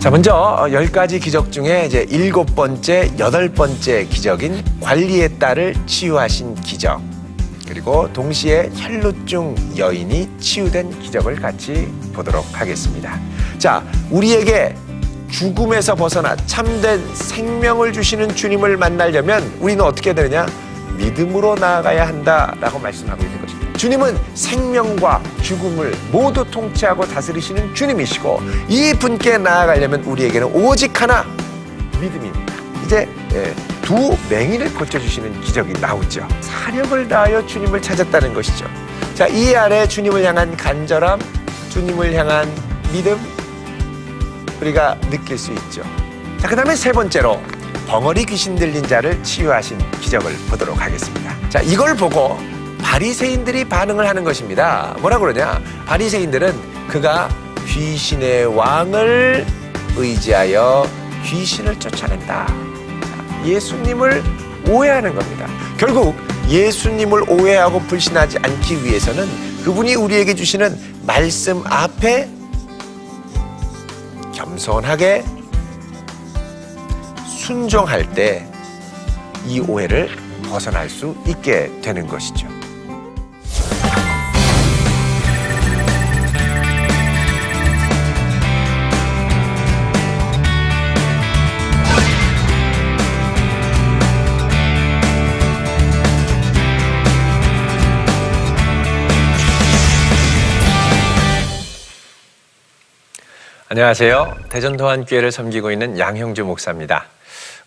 자, 먼저 열 가지 기적 중에 이제 일곱 번째, 여덟 번째 기적인 관리의 딸을 치유하신 기적. 그리고 동시에 혈루증 여인이 치유된 기적을 같이 보도록 하겠습니다. 자, 우리에게 죽음에서 벗어나 참된 생명을 주시는 주님을 만나려면 우리는 어떻게 되느냐? 믿음으로 나아가야 한다라고 말씀하고 있는 것입니다. 주님은 생명과 죽음을 모두 통치하고 다스리시는 주님이시고 이 분께 나아가려면 우리에게는 오직 하나 믿음입니다. 이제 예, 두 맹인을 고쳐주시는 기적이 나오죠. 사력을 다하여 주님을 찾았다는 것이죠. 자, 이 아래 주님을 향한 간절함, 주님을 향한 믿음, 우리가 느낄 수 있죠. 자, 그 다음에 세 번째로 벙어리 귀신 들린 자를 치유하신 기적을 보도록 하겠습니다. 자, 이걸 보고 바리새인들이 반응을 하는 것입니다. 뭐라 그러냐? 바리새인들은 그가 귀신의 왕을 의지하여 귀신을 쫓아낸다. 자, 예수님을 오해하는 겁니다. 결국 예수님을 오해하고 불신하지 않기 위해서는 그분이 우리에게 주시는 말씀 앞에 겸손하게 순종할 때 이 오해를 벗어날 수 있게 되는 것이죠. 안녕하세요. 대전 도안교회를 섬기고 있는 양형주 목사입니다.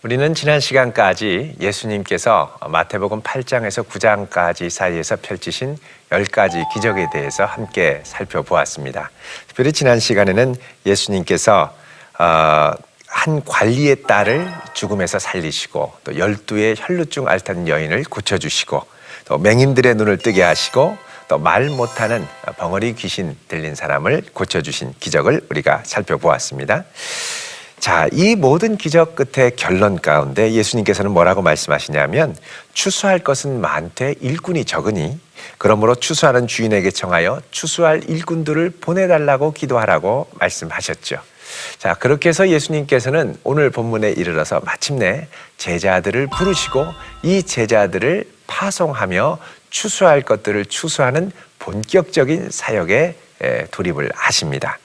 우리는 지난 시간까지 예수님께서 마태복음 8장에서 9장까지 사이에서 펼치신 10가지 기적에 대해서 함께 살펴보았습니다. 특별히 지난 시간에는 예수님께서 어, 한 관리의 딸을 죽음에서 살리시고 또 열두의 혈루증 앓던 여인을 고쳐주시고 또 맹인들의 눈을 뜨게 하시고 또 말 못하는 벙어리 귀신 들린 사람을 고쳐주신 기적을 우리가 살펴보았습니다. 자, 이 모든 기적 끝에 결론 가운데 예수님께서는 뭐라고 말씀하시냐면 추수할 것은 많되 일꾼이 적으니 그러므로 추수하는 주인에게 청하여 추수할 일꾼들을 보내달라고 기도하라고 말씀하셨죠. 자, 그렇게 해서 예수님께서는 오늘 본문에 이르러서 마침내 제자들을 부르시고 이 제자들을 파송하며 추수할 것들을 추수하는 본격적인 사역에 에, 돌입을 하십니다.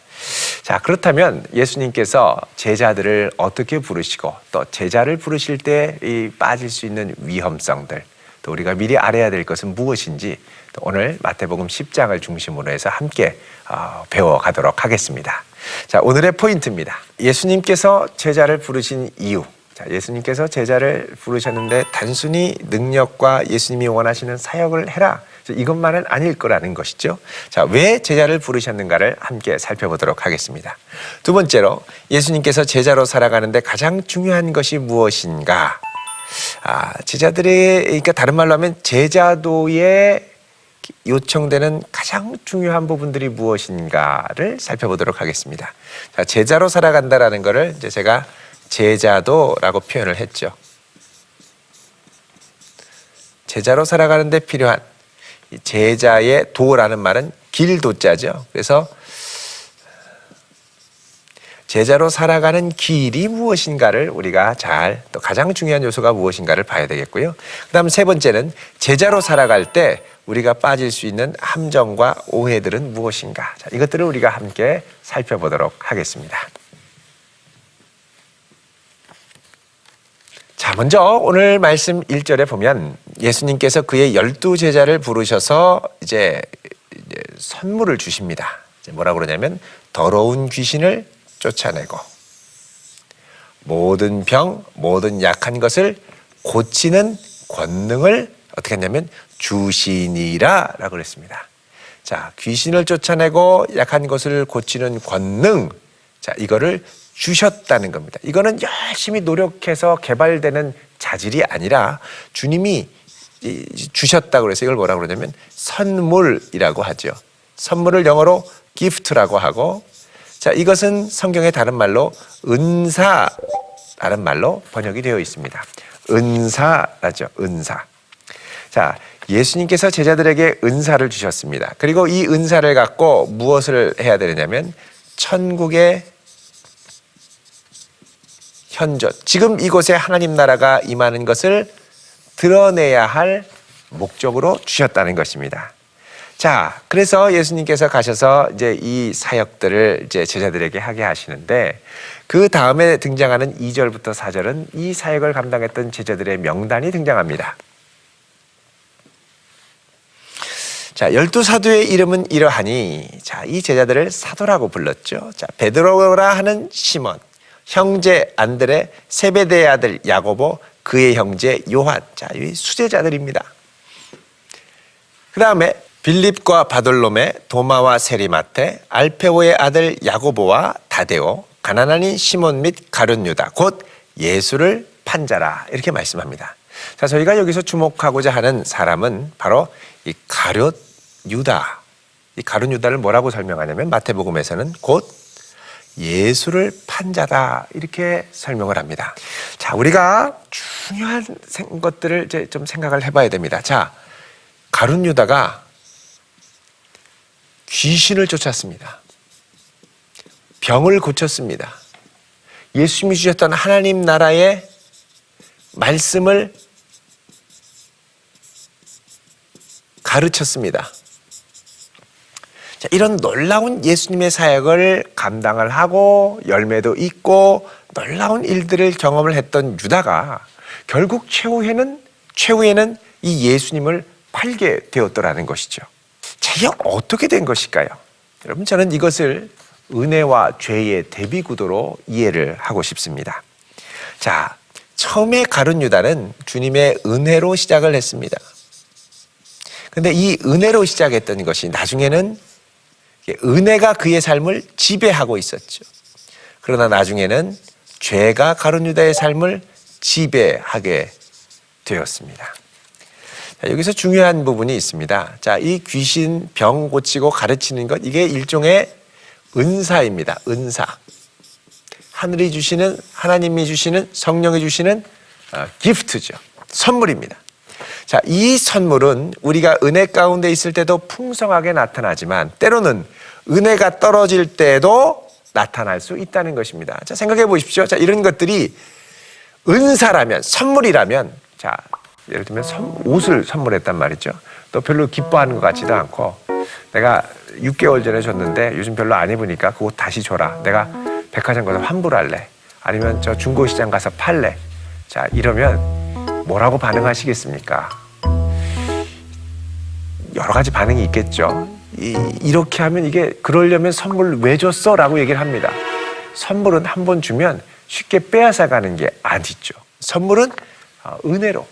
자, 그렇다면 예수님께서 제자들을 어떻게 부르시고 또 제자를 부르실 때이 빠질 수 있는 위험성들 또 우리가 미리 알아야 될 것은 무엇인지 또 오늘 마태복음 10장을 중심으로 해서 함께 어, 배워가도록 하겠습니다. 자, 오늘의 포인트입니다. 예수님께서 제자를 부르신 이유. 자, 예수님께서 제자를 부르셨는데 단순히 능력과 예수님이 원하시는 사역을 해라. 이것만은 아닐 거라는 것이죠. 자, 왜 제자를 부르셨는가를 함께 살펴보도록 하겠습니다. 두 번째로 예수님께서 제자로 살아가는데 가장 중요한 것이 무엇인가? 아, 제자들의, 그러니까 다른 말로 하면 제자도에 요청되는 가장 중요한 부분들이 무엇인가를 살펴보도록 하겠습니다. 자, 제자로 살아간다라는 것을 이제 제가 제자도라고 표현을 했죠. 제자로 살아가는데 필요한 제자의 도라는 말은 길도자죠. 그래서 제자로 살아가는 길이 무엇인가를 우리가 잘 또 가장 중요한 요소가 무엇인가를 봐야 되겠고요. 그다음 세 번째는 제자로 살아갈 때 우리가 빠질 수 있는 함정과 오해들은 무엇인가. 자, 이것들을 우리가 함께 살펴보도록 하겠습니다. 자, 먼저 오늘 말씀 1절에 보면 예수님께서 그의 열두 제자를 부르셔서 이제 선물을 주십니다. 뭐라고 그러냐면 더러운 귀신을 쫓아내고 모든 병, 모든 약한 것을 고치는 권능을 어떻게 했냐면 주시니라 라고 그랬습니다. 자, 귀신을 쫓아내고 약한 것을 고치는 권능. 자, 이거를 주셨다는 겁니다. 이거는 열심히 노력해서 개발되는 자질이 아니라 주님이 주셨다고 그래서 이걸 뭐라고 그러냐면 선물이라고 하죠. 선물을 영어로 gift라고 하고 자, 이것은 성경의 다른 말로 은사라는 말로 번역이 되어 있습니다. 은사라죠. 은사. 자, 예수님께서 제자들에게 은사를 주셨습니다. 그리고 이 은사를 갖고 무엇을 해야 되느냐면 천국의 현존, 지금 이곳에 하나님 나라가 임하는 것을 드러내야 할 목적으로 주셨다는 것입니다. 자, 그래서 예수님께서 가셔서 이제 이 사역들을 이제 제자들에게 하게 하시는데 그 다음에 등장하는 2절부터 4절은 이 사역을 감당했던 제자들의 명단이 등장합니다. 자, 열두 사도의 이름은 이러하니 자, 이 제자들을 사도라고 불렀죠. 자, 베드로라 하는 시몬, 형제 안드레, 세베대의 아들 야고보, 그의 형제 요한. 자, 이 수제자들입니다. 그 다음에 빌립과 바돌롬의 도마와 세리마테, 알페오의 아들 야고보와 다데오, 가나나닌 시몬 및 가룟 유다, 곧 예수를 판자라 이렇게 말씀합니다. 자, 저희가 여기서 주목하고자 하는 사람은 바로 이 가룟 유다. 이 가룟 유다를 뭐라고 설명하냐면 마태복음에서는 곧 예수를 판자다 이렇게 설명을 합니다. 자, 우리가 중요한 생- 것들을 이제 좀 생각을 해봐야 됩니다. 자, 가룟 유다가 귀신을 쫓았습니다. 병을 고쳤습니다. 예수님이 주셨던 하나님 나라의 말씀을 가르쳤습니다. 자, 이런 놀라운 예수님의 사역을 감당을 하고 열매도 있고 놀라운 일들을 경험을 했던 유다가 결국 최후에는 최후에는 이 예수님을 팔게 되었더라는 것이죠. 자, 이게 어떻게 된 것일까요? 여러분 저는 이것을 은혜와 죄의 대비 구도로 이해를 하고 싶습니다. 자, 처음에 가룟 유다는 주님의 은혜로 시작을 했습니다. 근데 이 은혜로 시작했던 것이 나중에는 은혜가 그의 삶을 지배하고 있었죠. 그러나 나중에는 죄가 가룟 유다의 삶을 지배하게 되었습니다. 자, 여기서 중요한 부분이 있습니다. 자, 이 귀신 병 고치고 가르치는 것 이게 일종의 은사입니다. 은사. 하늘이 주시는 하나님이 주시는 성령이 주시는 어, 기프트죠. 선물입니다. 자, 이 선물은 우리가 은혜 가운데 있을 때도 풍성하게 나타나지만 때로는 은혜가 떨어질 때도 나타날 수 있다는 것입니다. 자, 생각해 보십시오. 자, 이런 것들이 은사라면, 선물이라면, 자, 예를 들면 선- 옷을 선물했단 말이죠. 또 별로 기뻐하는 것 같지도 않고 내가 6개월 전에 줬는데 요즘 별로 안 입으니까 그 옷 다시 줘라. 내가 백화점 가서 환불할래. 아니면 저 중고시장 가서 팔래. 자, 이러면 뭐라고 반응하시겠습니까? 여러 가지 반응이 있겠죠. 이, 이렇게 하면 이게 그러려면 선물 왜 줬어? 라고 얘기를 합니다. 선물은 한 번 주면 쉽게 빼앗아 가는 게 아니죠. 선물은 어, 은혜로,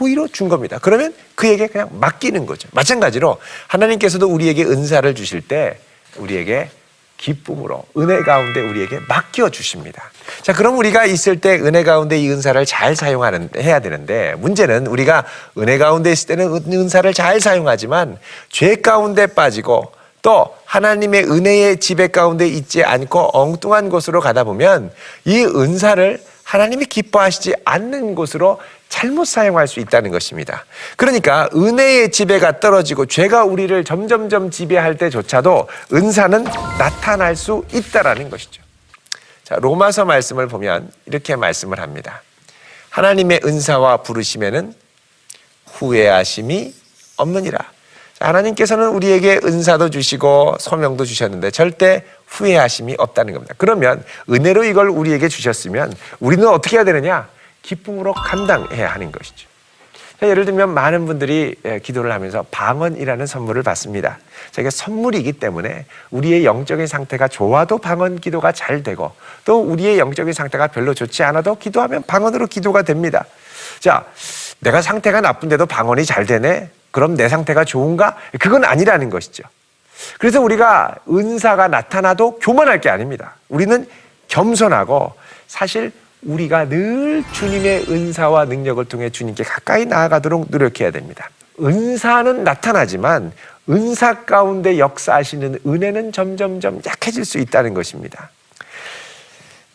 호의로 준 겁니다. 그러면 그에게 그냥 맡기는 거죠. 마찬가지로 하나님께서도 우리에게 은사를 주실 때 우리에게 기쁨으로 은혜 가운데 우리에게 맡겨 주십니다. 자, 그럼 우리가 있을 때 은혜 가운데 이 은사를 잘 사용하는 해야 되는데 문제는 우리가 은혜 가운데 있을 때는 은- 은사를 잘 사용하지만 죄 가운데 빠지고 또 하나님의 은혜의 지배 가운데 있지 않고 엉뚱한 곳으로 가다 보면 이 은사를 하나님이 기뻐하시지 않는 곳으로 잘못 사용할 수 있다는 것입니다. 그러니까 은혜의 지배가 떨어지고 죄가 우리를 점점점 지배할 때조차도 은사는 나타날 수 있다라는 것이죠. 자, 로마서 말씀을 보면 이렇게 말씀을 합니다. 하나님의 은사와 부르심에는 후회하심이 없느니라. 자, 하나님께서는 우리에게 은사도 주시고 소명도 주셨는데 절대 후회하심이 없다는 겁니다. 그러면 은혜로 이걸 우리에게 주셨으면 우리는 어떻게 해야 되느냐? 기쁨으로 감당해야 하는 것이죠. 자, 예를 들면 많은 분들이 예, 기도를 하면서 방언이라는 선물을 받습니다. 자, 이게 선물이기 때문에 우리의 영적인 상태가 좋아도 방언 기도가 잘 되고 또 우리의 영적인 상태가 별로 좋지 않아도 기도하면 방언으로 기도가 됩니다. 자, 내가 상태가 나쁜데도 방언이 잘 되네? 그럼 내 상태가 좋은가? 그건 아니라는 것이죠. 그래서 우리가 은사가 나타나도 교만할 게 아닙니다. 우리는 겸손하고 사실 우리가 늘 주님의 은사와 능력을 통해 주님께 가까이 나아가도록 노력해야 됩니다. 은사는 나타나지만 은사 가운데 역사하시는 은혜는 점점점 약해질 수 있다는 것입니다.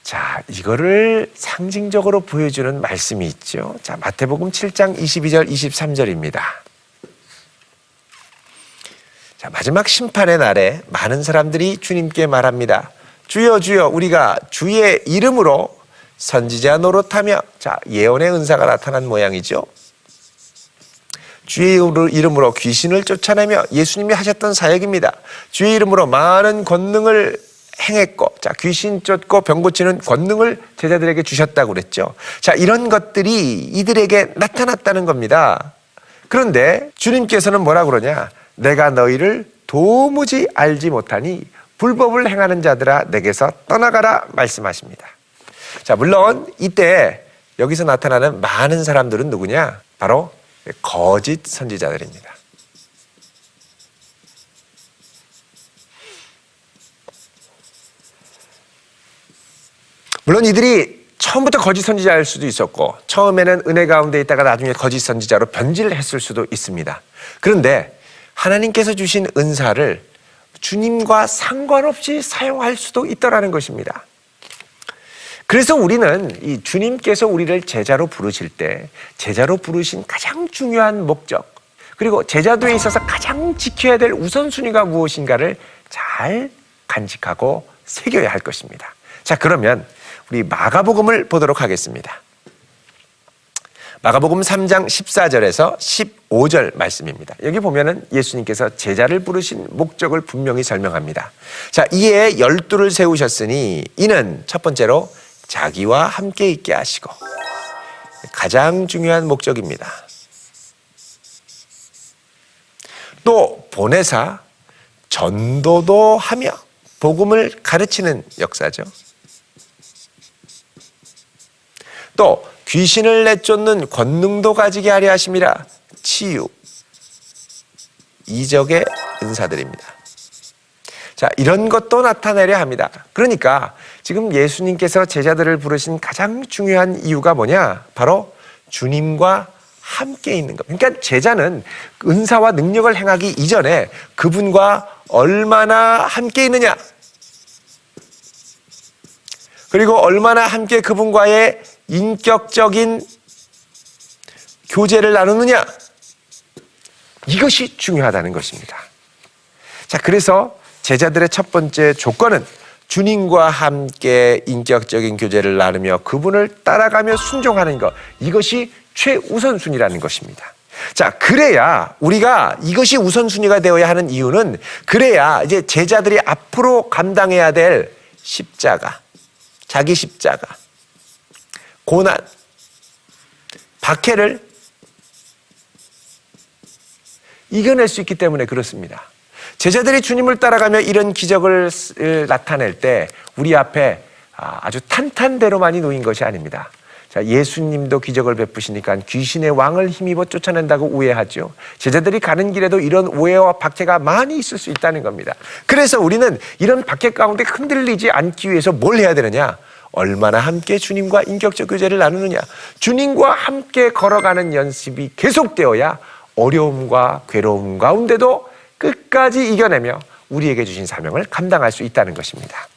자, 이거를 상징적으로 보여주는 말씀이 있죠. 자, 마태복음 7장 22절, 23절입니다. 자, 마지막 심판의 날에 많은 사람들이 주님께 말합니다. 주여, 주여, 우리가 주의 이름으로 선지자 노릇하며 자 예언의 은사가 나타난 모양이죠. 주의 이름으로 귀신을 쫓아내며 예수님이 하셨던 사역입니다. 주의 이름으로 많은 권능을 행했고, 자, 귀신 쫓고 병 고치는 권능을 제자들에게 주셨다고 그랬죠. 자, 이런 것들이 이들에게 나타났다는 겁니다. 그런데 주님께서는 뭐라 그러냐? 내가 너희를 도무지 알지 못하니 불법을 행하는 자들아 내게서 떠나가라 말씀하십니다. 자, 물론 이때 여기서 나타나는 많은 사람들은 누구냐? 바로 거짓 선지자들입니다. 물론 이들이 처음부터 거짓 선지자일 수도 있었고 처음에는 은혜 가운데 있다가 나중에 거짓 선지자로 변질을 했을 수도 있습니다. 그런데 하나님께서 주신 은사를 주님과 상관없이 사용할 수도 있더라는 것입니다. 그래서 우리는 이 주님께서 우리를 제자로 부르실 때 제자로 부르신 가장 중요한 목적 그리고 제자도에 있어서 가장 지켜야 될 우선순위가 무엇인가를 잘 간직하고 새겨야 할 것입니다. 자, 그러면 우리 마가복음을 보도록 하겠습니다. 마가복음 3장 14절에서 15절 말씀입니다. 여기 보면은 예수님께서 제자를 부르신 목적을 분명히 설명합니다. 자, 이에 열두를 세우셨으니 이는 첫 번째로 자기와 함께 있게 하시고 가장 중요한 목적입니다. 또 보내사 전도도 하며 복음을 가르치는 역사죠. 또 귀신을 내쫓는 권능도 가지게 하려 하심이라 치유 이적의 은사들입니다. 자, 이런 것도 나타내려 합니다. 그러니까 지금 예수님께서 제자들을 부르신 가장 중요한 이유가 뭐냐? 바로 주님과 함께 있는 것. 그러니까 제자는 은사와 능력을 행하기 이전에 그분과 얼마나 함께 있느냐? 그리고 얼마나 함께 그분과의 인격적인 교제를 나누느냐? 이것이 중요하다는 것입니다. 자, 그래서 제자들의 첫 번째 조건은 주님과 함께 인격적인 교제를 나누며 그분을 따라가며 순종하는 것. 이것이 최우선순위라는 것입니다. 자, 그래야 우리가 이것이 우선순위가 되어야 하는 이유는 그래야 이제 제자들이 앞으로 감당해야 될 십자가, 자기 십자가, 고난, 박해를 이겨낼 수 있기 때문에 그렇습니다. 제자들이 주님을 따라가며 이런 기적을 나타낼 때 우리 앞에 아, 아주 탄탄대로만이 놓인 것이 아닙니다. 자, 예수님도 기적을 베푸시니까 귀신의 왕을 힘입어 쫓아낸다고 오해하죠. 제자들이 가는 길에도 이런 오해와 박해가 많이 있을 수 있다는 겁니다. 그래서 우리는 이런 박해 가운데 흔들리지 않기 위해서 뭘 해야 되느냐? 얼마나 함께 주님과 인격적 교제를 나누느냐. 주님과 함께 걸어가는 연습이 계속되어야 어려움과 괴로움 가운데도 끝까지 이겨내며 우리에게 주신 사명을 감당할 수 있다는 것입니다.